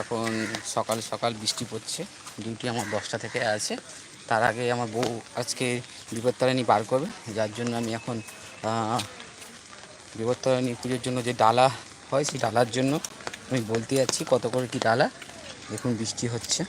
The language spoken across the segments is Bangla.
এখন সকাল সকাল বৃষ্টি পড়ছে। ডিউটি আমার দশটা থেকে আছে। তার আগে আমার বউ আজকে বিপত্তারিণী বার করবে। যার জন্য আমি এখন বিপত্তারিণী পুজোর জন্য যে ডালা হয়, সেই ডালার জন্য আমি বলতে যাচ্ছি কত করে কি ডালা। দেখুন বৃষ্টি হচ্ছে।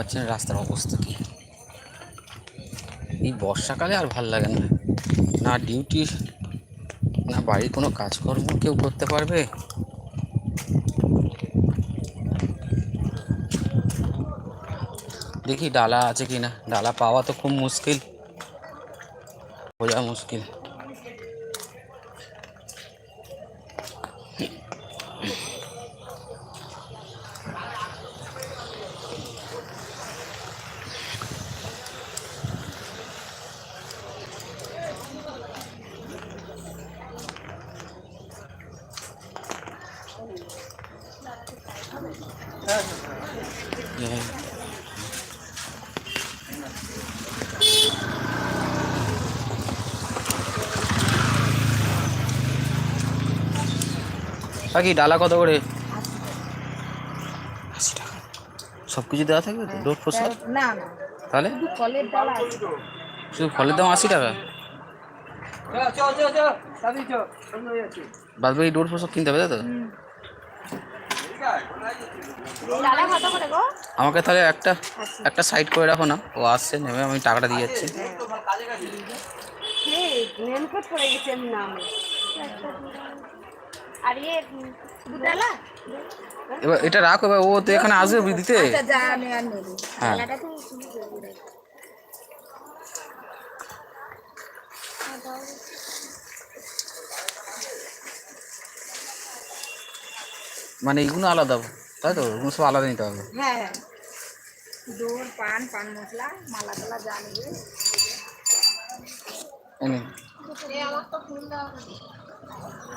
পাচ্ছেন রাস্তার অবস্থা কি? এই বর্ষাকালে আর ভালো লাগে না। না ডিউটি, না বাড়ির কোনো কাজকর্ম কেউ করতে পারবে? দেখি ডালা আছে কি না ডালা পাওয়া তো খুব মুশকিল। বোঝা মুশকিল। কাকি ডালা কত করে? আশি টাকা। সব কিছু দেওয়া থাকবে তো? ডোর প্রসাদ? না না। তাহলে? শুধু ফলের দাম আশি টাকা? বাদ বাকি ডোর প্রসাদ কিনতে হবে তাই তো? ডালা কত করে গো? আমাকে তাহলে একটা একটা সাইড করে রাখো না। ও আসছে নেমে আমি টাকাটা দিয়ে যাচ্ছি। আর ইয়ে এবার এটা রাখো এবার ও তো এখানে আসবে দিতে। আচ্ছা হ্যাঁ। মানে এইগুলো আলাদা তাই তো? ওগুলো সব আলাদা নিতে হবে। হ্যাঁ হ্যাঁ। পান পান মশলা মালা টালা যা নেবে। আমার তো ফুল দাও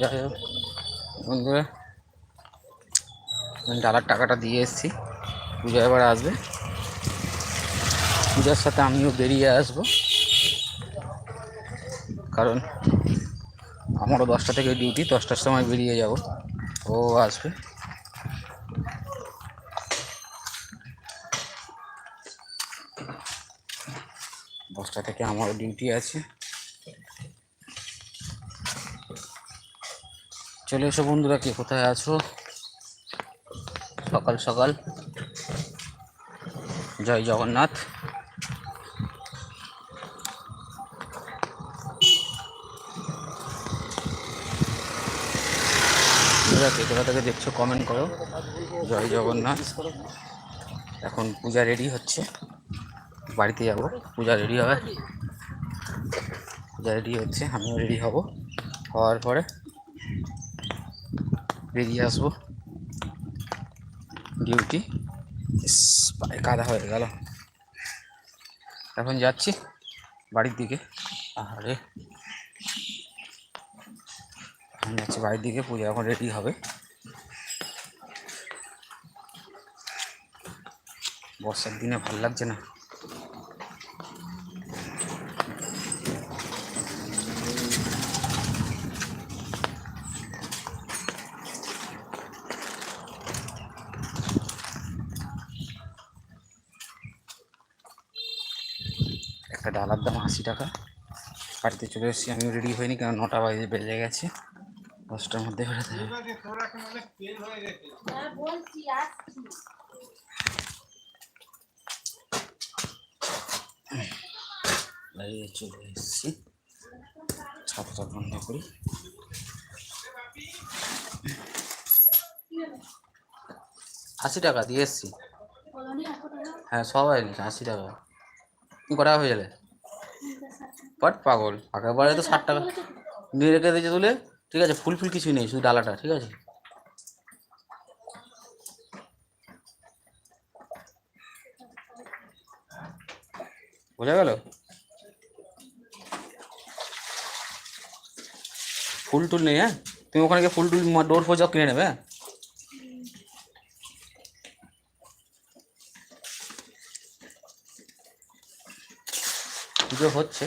যাই হোক বন্ধুরা আমি ডালার টাকাটা দিয়ে এসেছি। পূজা এবার আসবে। পূজার সাথে আমিও বেরিয়ে আসব। কারণ আমারও দশটা থেকে ডিউটি দশটার সময় বেরিয়ে যাব। ও আসবে। দশটা থেকে আমারও ডিউটি আছে। চলে এসো বন্ধুরা, কে কোথায় আছো? সকাল সকাল। জয় জগন্নাথ। কে থেকে দেখছ কমেন্ট করো। জয় জগন্নাথ। এখন পূজা রেডি হচ্ছে। বাড়িতে যাব। পূজা রেডি হবে। পূজা রেডি হচ্ছে, আমিও রেডি হব। হওয়ার পরে বেরিয়ে আসব ডিউটি পায়ে কাদা হয়ে গেল। এখন যাচ্ছি বাড়ির দিকে। আরে এখন যাচ্ছি বাড়ির দিকে, পূজা এখন রেডি হবে। বর্ষার দিনে ভালো লাগছে না। একটা ডালার দাম আশি টাকা। বাড়িতে চলে এসেছি আমিও রেডি হইনি কারণ নটা বাজে বেজে গেছে। দশটার মধ্যে বেরোতে হবে। হ্যাঁ চলে এসেছি। ছাতাটা বন্ধ করি। আশি টাকা দিয়ে এসছি। হ্যাঁ সবাই আশি টাকা। কটা হয়ে গেলে? বাট পাগল। ফাঁকা বাড়ে তো ষাট টাকা নিয়ে রেখে দিয়েছে তুলে। ঠিক আছে, ফুল ফুল কিছুই নেই, শুধু ডালাটা, ঠিক আছে? বোঝা গেল? ফুল টুল নেই হ্যাঁ? তুমি ওখানে গিয়ে ফুল টুল ডোর ফোর কিনে নেবে হ্যাঁ? পুজো হচ্ছে।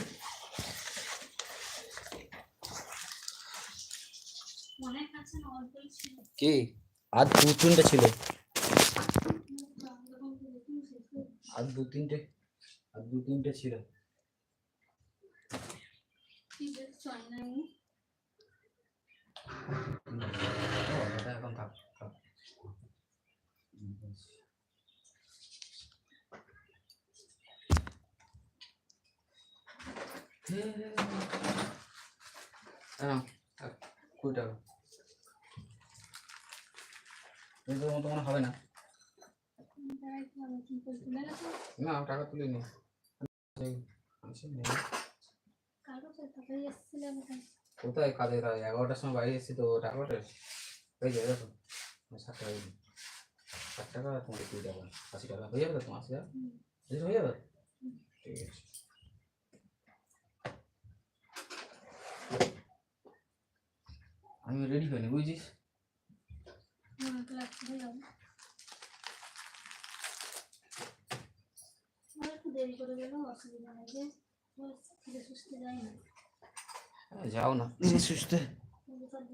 কি? আর দু তিনটে ছিল। আর দু তিনটে আর দু তিনটে ছিল কি দেখছ আয়নায় ওটা এখন থাক থাক। হ্যাঁ থাক, কুড়ি টাকা এদের মতো মনে হবে না। না টাকা তুলে নি কোথায় কাজে? কাজ এগারোটার সময় বাইরে এসেছি তো টাকা হয়ে যাবে দেখো ষাট টাকা। ষাট টাকা তোমার কুড়ি টাকা আশি টাকা। হয়ে যাবে তো তোমার আশি টাকা? হয়ে যাবে? ঠিক আছে আমি রেডি হইনি বুঝছিস মনে তো লাগছে হয়ে যাবে আমার একটু দেরি করে গেলেও অসুবিধা নেই যে ফিরে সুস্থ যাই না হ্যাঁ, যাও না ধীরে সুস্থে। কিন্তু তার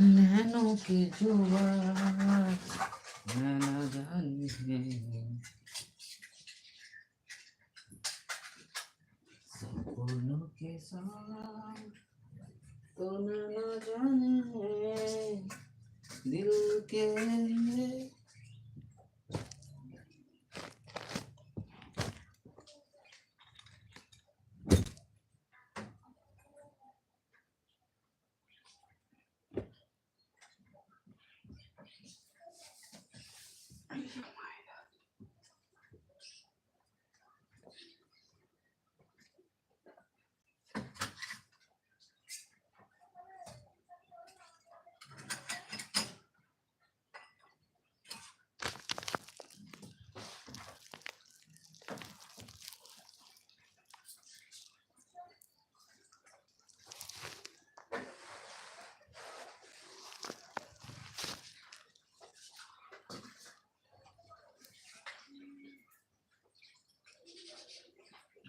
नैनों के जुआ। नैना जानी है। सपनों के साथ तो नैना जानी है। दिल के लिए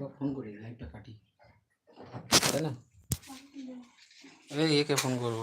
একবার ফোন করি লাইটটা কাটি। তাই না? এই একে ফোন করব।